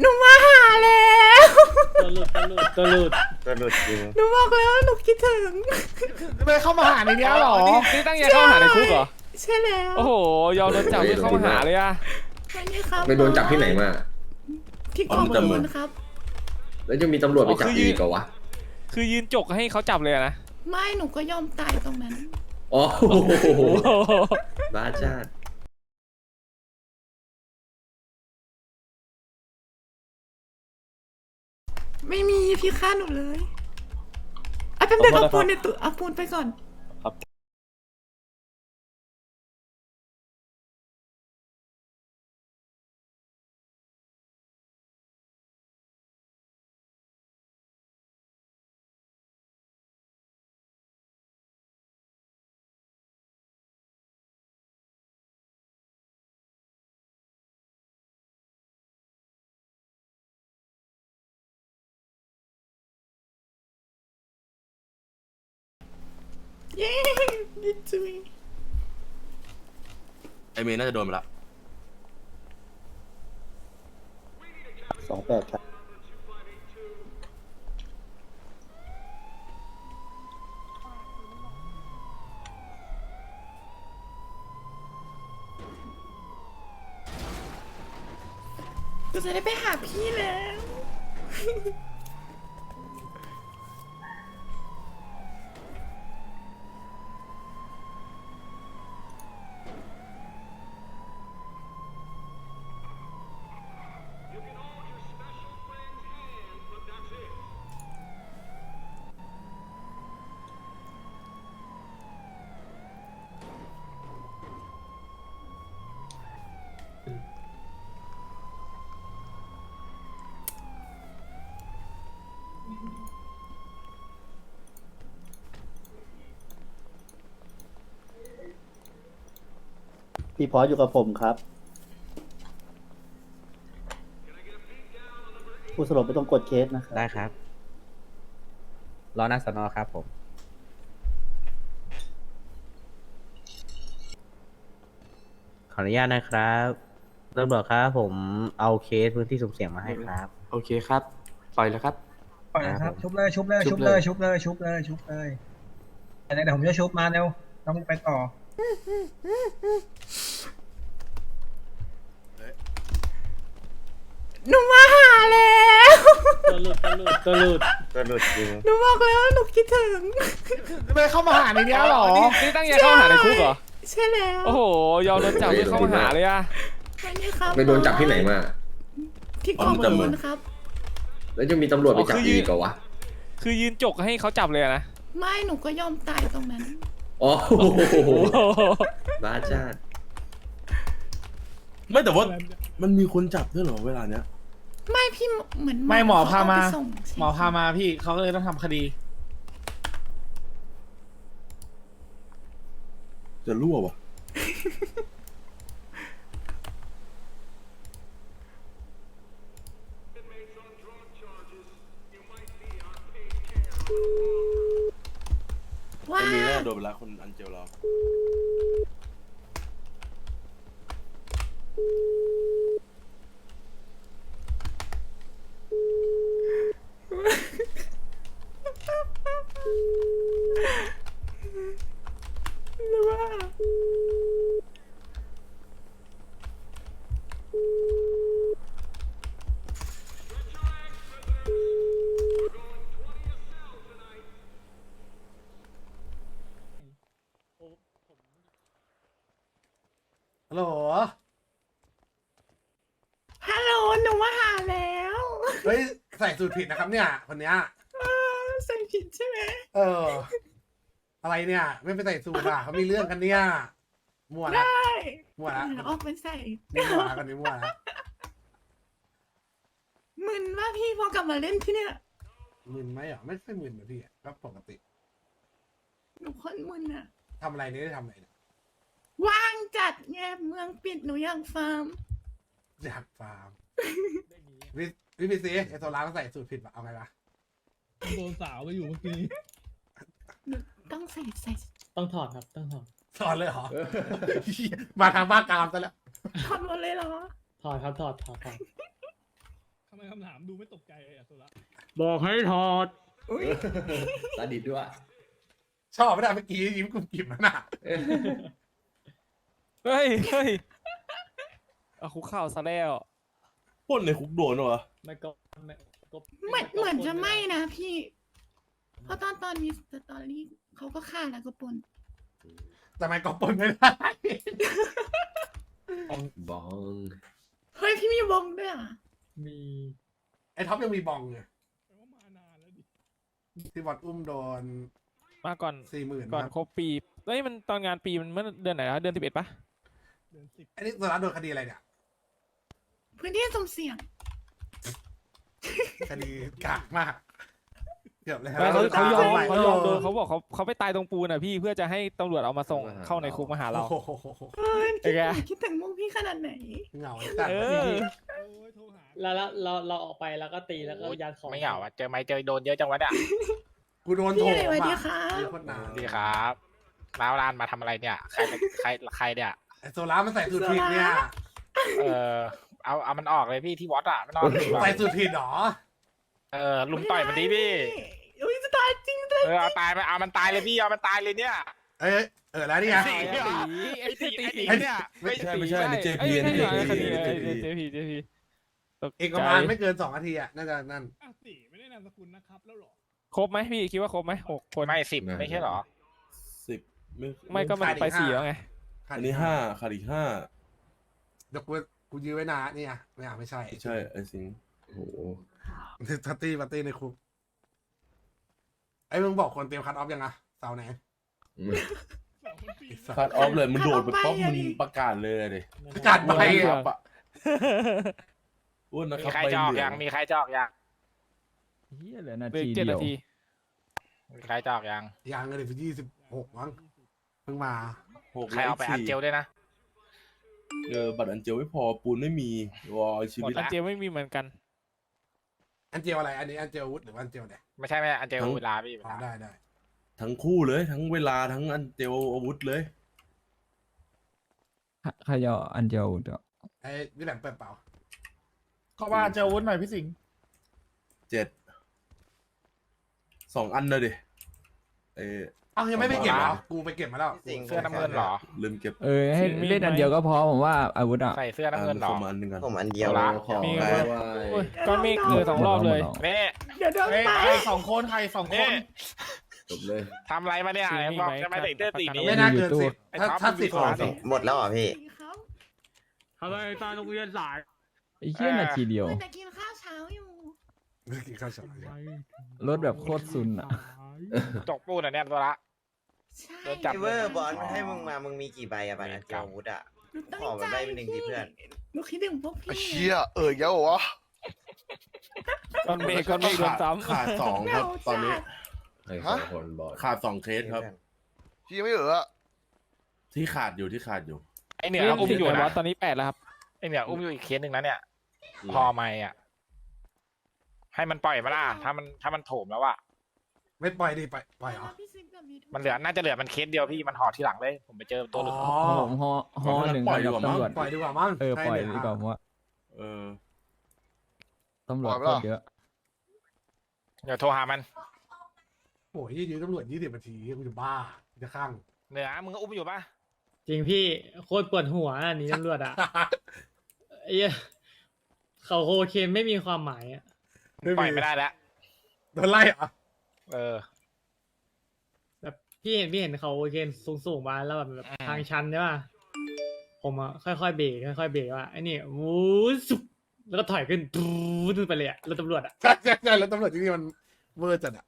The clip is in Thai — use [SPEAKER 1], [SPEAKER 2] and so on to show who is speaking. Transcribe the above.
[SPEAKER 1] หนูมาหาแล้ว
[SPEAKER 2] ตัวหลุดตัวหลุดตัวหลุด
[SPEAKER 3] ก็หลุดจริง
[SPEAKER 1] หนูบอกแล้วว่าหนูคิดถึง
[SPEAKER 4] ไม่เข้ามาหาในเนี้ยหรอ
[SPEAKER 5] นี่นี่ตั้งใจเข้าหาในคุกเหรอ
[SPEAKER 1] ใช่แล้ว
[SPEAKER 5] โอ้โห ยอมโดนจับเพื่อเข้ามาหาเลยอะ
[SPEAKER 1] วันนี้ครับ
[SPEAKER 3] ไปโดนจับที่ไหนมา
[SPEAKER 1] ที่กองปูนครับ
[SPEAKER 3] แล้วจะมีตำรวจไปจับอีกเหรอวะ
[SPEAKER 5] คือยืนจกให้เขาจับเลยอะนะ
[SPEAKER 1] ไม่หนูก็ยอมตายตรงนั้น
[SPEAKER 3] อ๋อโอ้โห
[SPEAKER 5] โอ้โห
[SPEAKER 3] บ้าจ้าด
[SPEAKER 1] ไม่มีพี่ฆ่าหนูเลยเอาแป๊บเดียวเอาปูนในตู้เอาปูนไปก่อน เย้ดีจุย
[SPEAKER 6] ไอเมย์น่าจะโดนไปละ
[SPEAKER 4] สองแปดครับ
[SPEAKER 1] กูจะได้ไปหาพี่แล้ว
[SPEAKER 4] พี่พออยู่กับผมครับ ผู้สลบไม่ต้องกดเคสนะครับ
[SPEAKER 7] ได้ครับ รอหน้าสนอครับผม ขออนุญาตนะครับตำรวจครับผมเอาเคสพื้นที่สุ่มเสี่ยงมาให้ครับ
[SPEAKER 6] โอเคครับปล่อยแล้วครับ
[SPEAKER 8] ปล่อยนะครับ
[SPEAKER 7] ผม
[SPEAKER 8] ชุบเลยชุบเลย
[SPEAKER 6] ชุ
[SPEAKER 8] ชุ
[SPEAKER 6] บบเล
[SPEAKER 8] เลยยชุบเลยชุบเลยชุบเลยเดี๋ยวเดี๋ยวผมจะชุบมาเร็วต้องไปต่อ
[SPEAKER 1] หนูมาหาแล้ว
[SPEAKER 2] ตัวหลุดตัวหลุดตัวหลุด
[SPEAKER 3] ก็หลุดจริง
[SPEAKER 1] หนูบอกแล้วว่าหนูคิดถึง
[SPEAKER 4] ไม่เข้ามาหาในเนี้ยหรอ
[SPEAKER 5] นี่นี่ตั้งใจเข้าหาในคุกเหรอ
[SPEAKER 1] ใช่แล้ว
[SPEAKER 5] โอ้โห ยอมโดนจับเพื่อเข้ามาหาเลยอะ
[SPEAKER 1] วันนี้ครับ
[SPEAKER 3] ไปโดนจับที่ไหนมา
[SPEAKER 1] ที่กองปูนครับ
[SPEAKER 3] แล้วจะมีตำรวจไปจับอีกเหรอวะ
[SPEAKER 5] คือยืนจกให้เขาจับเลยอะนะ
[SPEAKER 1] ไม่หนูก็ยอมตายตรงนั้น
[SPEAKER 3] อ๋อโอ้โห
[SPEAKER 5] โอ้โห
[SPEAKER 3] บ้าจ้าด
[SPEAKER 6] ไม่แต่ว่า มันมีคนจับด้วยเหรอเวลาเนี้ย
[SPEAKER 1] ไม่พี่เหมือน
[SPEAKER 4] ไม่หมอพามา
[SPEAKER 1] เขไปส่งใช่
[SPEAKER 4] หมอพามาพี่เขาก็เลยต้องทำคดี
[SPEAKER 6] จะรั่ววะ
[SPEAKER 1] ว้า
[SPEAKER 6] ไอเมย์น่าจะโดนไปละคนอันเจลเรา
[SPEAKER 4] ฮัลโหล
[SPEAKER 1] ฮัลโหลหนูมาหาแล้ว
[SPEAKER 4] เฮ้ยใส่สูตรผิดนะครับเนี่ยคนเนี้ย
[SPEAKER 1] เออใส่ผิดใช่ไหม
[SPEAKER 4] เออ อะไรเนี่ย ไม่ไปใส่สูตรอะเขามีเรื่องกันเนี่ยมั่วละ
[SPEAKER 1] ได้
[SPEAKER 4] มั่วละ
[SPEAKER 1] เดี๋ยวออกไปใส่
[SPEAKER 4] นี่มั่วละคนนี้มั่วละ
[SPEAKER 1] มึนว่าพี่พอกลับมาเล่นที่เนี่ย
[SPEAKER 4] มึนไหมอะไม่ค่อยมึนนะพี่ก็ปกติ
[SPEAKER 1] หนูคนมึนอะ
[SPEAKER 4] ทำอะไรนี่ได้ทำอะไรเนี่ย
[SPEAKER 1] ว่างจัดไงเมืองปิดหนูอยากฟาร์ม
[SPEAKER 4] อยากฟาร์มวิวิพีซีไอโซล่าก็ใส่สูตรผิดปะเอาไงวะ
[SPEAKER 2] โดนสาวไปอยู่เมื่อกี้
[SPEAKER 1] หนูต้องใส่ใส่
[SPEAKER 2] ต้องถอดครับ ต้องถอด
[SPEAKER 4] สอนเลยเหรอ มาทางบ้านกามซะแล้ว
[SPEAKER 1] ถอดหมดเลยเหรอ
[SPEAKER 2] ถอดครับถอดถอดถอดทำไมคำถามดูไม่ตกใจเลยอะโซละ
[SPEAKER 7] บอกให้ถอด
[SPEAKER 1] อุ้ย
[SPEAKER 3] ตาดิดด้วย
[SPEAKER 4] ชอบไม่ได้เมื่อกี้ยิ้มกลุ่มกิ่มนั่นน่ะ
[SPEAKER 5] เฮ้ยเฮ้ยเอาคุกเข่าซะแล้ว
[SPEAKER 6] ปล้นในคุกโดนเหรอ
[SPEAKER 2] ไม่ก็ไม่ก็
[SPEAKER 1] เหมือนเหมือนจะไม่นะพี่ เพราะตอนตอนมีสตอรี่เขาก็ฆ่าแล้วก็ปน
[SPEAKER 4] แต่ไม่ก็ปนไม่ได้
[SPEAKER 3] บอง
[SPEAKER 1] เฮ้ยพี่มีวงด้วยอะ
[SPEAKER 2] มี
[SPEAKER 4] ไอ้ท็อปยังมีบองไง
[SPEAKER 2] แปลว่ามานานแล้วดิ
[SPEAKER 4] ที่บอดอุ้มโดน
[SPEAKER 5] มาก่อน
[SPEAKER 4] สี่หมื่น
[SPEAKER 5] ก่อนครบปีเฮ้ยมันตอนงานปีมันเมื่อเดือนไหนนะเดือนสิบเอ็ดปะ
[SPEAKER 2] เดือนสิบ
[SPEAKER 4] ไอ้นี่ตัวร้านโดนคดีอะไรเนี่ย
[SPEAKER 1] พื้นที่สุ่มเสี่ยง
[SPEAKER 4] คดีกากมากเกือบเลย
[SPEAKER 5] ไม่เขาเขายอม
[SPEAKER 4] ให
[SPEAKER 5] เขายอมโดนเขาบอกเขาเขาไปตายตรงปูนอะพี่เพื่อจะให้ตำรวจเอามาส่งเข้าในคุกมาหาเรา
[SPEAKER 4] โอ้โห
[SPEAKER 1] เฮ้ย
[SPEAKER 5] เป็นไง
[SPEAKER 1] คิดถึงมุกพี่ขนาดไหน
[SPEAKER 4] เหงาจัด
[SPEAKER 5] เออ
[SPEAKER 2] โอ้ยโทรหา
[SPEAKER 9] แล้วแล้วเราเราออกไปแล้วก็ตีแล้วก็ยัดของ
[SPEAKER 10] ไม่เหงาอะเจอไหมเจอโดนเยอะจังวะเนี่ย
[SPEAKER 4] กูโดนโถ
[SPEAKER 1] พี่
[SPEAKER 4] ม
[SPEAKER 1] อะไรวะ
[SPEAKER 4] อะ
[SPEAKER 1] ดีคะ
[SPEAKER 4] มีคนหนา
[SPEAKER 10] ดีครับร้าวร้านมาทำอะไรเนี่ย ใครใครใครเนี่ย
[SPEAKER 4] ไอ้ โซล่ามันใส่สูตรผิดเนี่ย
[SPEAKER 10] เออเอาเอามันออกเลยพี่ที่วัดอะไม่นอน
[SPEAKER 4] ใส่สูตรผิดเหรอ
[SPEAKER 10] เออลุมต่อยมันดีพี่
[SPEAKER 1] อุ้ยจะตายจริงเลย
[SPEAKER 10] เออเอาตายไปเอามันตายเลยพี่เอามันตายเลยเนี่ย
[SPEAKER 4] เอ้ยเออแล้วนี่ไง
[SPEAKER 10] ไอ้
[SPEAKER 5] ไอ้
[SPEAKER 10] ตี
[SPEAKER 5] ตีไอ้
[SPEAKER 10] ไอ้
[SPEAKER 5] ตี
[SPEAKER 10] ตี
[SPEAKER 5] ตี
[SPEAKER 10] ไอ้ตีเนี่ย
[SPEAKER 6] ไม่ใช่ไม่ใช่ใน JP
[SPEAKER 5] เอ้ย
[SPEAKER 6] ใน
[SPEAKER 5] ไม่ใช่
[SPEAKER 6] JP
[SPEAKER 5] คดี
[SPEAKER 6] ใน
[SPEAKER 5] เออ
[SPEAKER 6] JP
[SPEAKER 5] JP JP ตก
[SPEAKER 4] อีกป
[SPEAKER 5] ใจ
[SPEAKER 4] ระมาณไม่เกินสองนาทีอะน่าจะนั่น
[SPEAKER 2] อะตีไม่ได้นามสกุลนะครับแล้วเหรอ
[SPEAKER 5] ครบไหมพี่คิดว่าครบไหมหกคน
[SPEAKER 10] ไม่สิบไม่ใช่เหรอ
[SPEAKER 6] สิบไม่
[SPEAKER 5] ไม่ก็มัน
[SPEAKER 4] ขาดอีก
[SPEAKER 5] ไปสี่
[SPEAKER 4] ห้า
[SPEAKER 5] แล้วไง
[SPEAKER 6] อันนี้ห้าขาดอีกห้า
[SPEAKER 4] เดี๋ยวกูกูยื้อไว้นานนี่อะไม่อะไม่ใช่
[SPEAKER 6] ใช่ไอ้สิงห์
[SPEAKER 3] โอ้โห
[SPEAKER 4] ปาร์ตี้ปาร์ตี้ในคุกไอ้มึงบอกคนเตรียมคัดออฟยังอะเสาร์ไหน
[SPEAKER 2] สองคนปี
[SPEAKER 4] ไอ้สัส
[SPEAKER 6] คัดออฟเลยมันโดดไปป๊อป
[SPEAKER 1] คัดออฟไป
[SPEAKER 6] มึง
[SPEAKER 1] อะดิ
[SPEAKER 6] ประกาศเลยเลย
[SPEAKER 4] ประกาศไป
[SPEAKER 6] ค
[SPEAKER 4] อะ
[SPEAKER 6] รับอะอ้วนนะค
[SPEAKER 10] มี
[SPEAKER 6] รับ
[SPEAKER 10] ใคร
[SPEAKER 6] ไป
[SPEAKER 10] จะออก
[SPEAKER 6] เหลื
[SPEAKER 10] ยั
[SPEAKER 6] องง
[SPEAKER 10] มีใครจะออกยัง
[SPEAKER 7] เฮียเหลือนา
[SPEAKER 5] เหลือ
[SPEAKER 7] ที
[SPEAKER 5] อีกเจ็ด
[SPEAKER 7] เดีย
[SPEAKER 5] นาวที
[SPEAKER 10] มีใครจะออกยัง
[SPEAKER 4] ยังเลยถึงยี่สิบหกมั้งเพิ่งมา
[SPEAKER 6] หก
[SPEAKER 10] ใครเอาไปอันเจลด้วยนะ
[SPEAKER 6] เออบัตรอันเจลไม่พอปูนไม่มีวอชีวิต
[SPEAKER 5] อันเจลไม่มีเหมือนกัน
[SPEAKER 4] อันเจลอะไร อันนี้อันเจลวุฒหรือว่าอันเจลเนี่ย
[SPEAKER 10] ไม่ใช่ไม่ใช่อันเจลเวลาพี่เว
[SPEAKER 4] อ๋อ
[SPEAKER 10] ลา
[SPEAKER 4] ได้ได้
[SPEAKER 6] ทั้งคู่เลย ทั้งเวลาทั้งอันเจลอาวุธเลย
[SPEAKER 7] ใครจะอันเดียวเดี๋ยว
[SPEAKER 4] ไอ้นี่แหลมเปิดเปล่า
[SPEAKER 10] ขอว่าเจลวุ้นหน่อยพี่สิงห์
[SPEAKER 6] เจ็ดสองอันเลยดิเออ
[SPEAKER 4] เอ้ายังไม่ไปเก็บเหรอกูไปเก็บมาแล้ว
[SPEAKER 10] เสื้อน้ำเงินเหรอ
[SPEAKER 6] ลืมเก็บ
[SPEAKER 7] เออให้เล่นอันเดียวก็พอผมว่าอาวุธอะ
[SPEAKER 10] ใส่เสื้อน้ำเงินเหรอ
[SPEAKER 6] ส่งมาอันหนึ่งกัน
[SPEAKER 3] ผมอันเดียว
[SPEAKER 10] เอาละ
[SPEAKER 3] ของ
[SPEAKER 5] มี
[SPEAKER 3] ไป
[SPEAKER 5] คน
[SPEAKER 3] ไว้
[SPEAKER 5] โอ้ยก้อนเมฆเจอสองรอบเลย
[SPEAKER 10] นี่
[SPEAKER 1] เดี๋ยวโดน
[SPEAKER 10] เฮ้ย
[SPEAKER 1] ไป
[SPEAKER 10] ใครสองคนใครสองคน
[SPEAKER 3] จบเลย
[SPEAKER 10] ทำอะไรมาเนี่ย
[SPEAKER 5] ซื้อมี
[SPEAKER 10] บอก
[SPEAKER 5] ไหม
[SPEAKER 10] จะไม่ใส่เสื้อสีนี้
[SPEAKER 4] ไม่น่าเกิน
[SPEAKER 7] อยู่ตู้
[SPEAKER 4] สิบ
[SPEAKER 10] ไอ้
[SPEAKER 4] ถ้า
[SPEAKER 10] ท็อป
[SPEAKER 4] ถ้า
[SPEAKER 10] มันมี
[SPEAKER 4] สิบ
[SPEAKER 10] ของ
[SPEAKER 4] สิ
[SPEAKER 3] หมดแล้วเหรอพี่
[SPEAKER 1] เขา
[SPEAKER 7] ทำไมตอนโรงเรียนสายไอ้เฮียนาทีเดียว
[SPEAKER 1] เพื่อนจะกินข้าวเช้าอยู่
[SPEAKER 4] ไม่กินข้าวเช้าอยู่
[SPEAKER 7] รถแบบโคตรซุนอะ
[SPEAKER 10] จกปูนอะเนี่ยตัวละ
[SPEAKER 1] ใช่
[SPEAKER 10] โดนจับ
[SPEAKER 3] เวอร์บอลให้มึงมา มึงมีกี่ใบอะบัตรอันเจลอาวุธอะ
[SPEAKER 1] หนูตั้ง
[SPEAKER 3] ขอมัน
[SPEAKER 1] ใจ
[SPEAKER 3] ได้เป็นหนึ่งดิเพื่อน
[SPEAKER 1] หนูคิดถึงพวกพี่
[SPEAKER 6] เชี่ยเออเยอะวะ
[SPEAKER 5] ก้อนเมฆก้อนเมฆโดนซ้ำ
[SPEAKER 6] ขาดสองครับตอนนี้
[SPEAKER 3] ให้สองคนบอล
[SPEAKER 6] ขาดสองเคสครับ
[SPEAKER 3] พี่ไม่เออ
[SPEAKER 6] ที่ขาดอยู่ที่ขาดอยู่
[SPEAKER 10] ไอเหนือ
[SPEAKER 5] เรื่อง
[SPEAKER 10] อุ้ม
[SPEAKER 5] สิบ
[SPEAKER 10] อยู่
[SPEAKER 5] ใน
[SPEAKER 10] นะ
[SPEAKER 5] วัดตอนนี้แปดแล้วครับ
[SPEAKER 10] ไอเหนืออุ้มอยู่อีกเคสหนึ่งนะเนี่ย พอไหมอะ ให้มันปล่อยมาล่ะถ้ามันถ้ามันโถมแล้วอะ
[SPEAKER 4] ไม่ปล่อยดิปล่อยปล่อยเหรอ
[SPEAKER 1] พี่ซิงกับทุก
[SPEAKER 10] มันเหลือน่าจะเหลือมันเคสเดียวพี่มันห่อทีหลังเลยผมไปเจอตัวหลุด
[SPEAKER 4] อ๋อ
[SPEAKER 7] ผมฮอฮอหนึ่ง
[SPEAKER 6] ปล่อยดี
[SPEAKER 7] กับ
[SPEAKER 6] กว่ามั้ง
[SPEAKER 7] ตำรวจ
[SPEAKER 4] ปล่อยดีกว่ามั้ง
[SPEAKER 7] เออ
[SPEAKER 4] ให้
[SPEAKER 7] ปล่อย
[SPEAKER 4] เห
[SPEAKER 7] ดีกว่าผมว่า
[SPEAKER 6] เออ
[SPEAKER 7] ตำรวจโคตรเยอะ
[SPEAKER 10] เดี๋ยวโทรหามัน
[SPEAKER 4] โอ้ยยืนตำรวจยี่สิบนาทีกูจะบ้ากูจะข้าง
[SPEAKER 10] เหนือมึงก็อุ้มอยู่ปะ
[SPEAKER 9] จริงพี่โคตรปวดหัวอันนี้ตำรวจอะไอ้เหี้ยเขาโคเคนไม่มีความหมายอะ
[SPEAKER 10] ปล่อยไม่ได้แล้ว
[SPEAKER 4] โดนไล่เหรอ
[SPEAKER 10] เออ
[SPEAKER 9] แบบพี่เห็นพี่เห็นเขาโคเคนสูงสูงๆมาแล้วแบบแบบ
[SPEAKER 10] อืม
[SPEAKER 9] ทางชันใช่ป่ะผมอะค่อยๆเบรกค่อยๆเบรกว่าไอ้นี่วูสุบแล้วก็ถอยขึ้นตูดไปเลยอะรถตำรวจอะ
[SPEAKER 4] ใช่ใช่ใช่แล้วตำรวจที่นี่มันเวอร์จัดอะ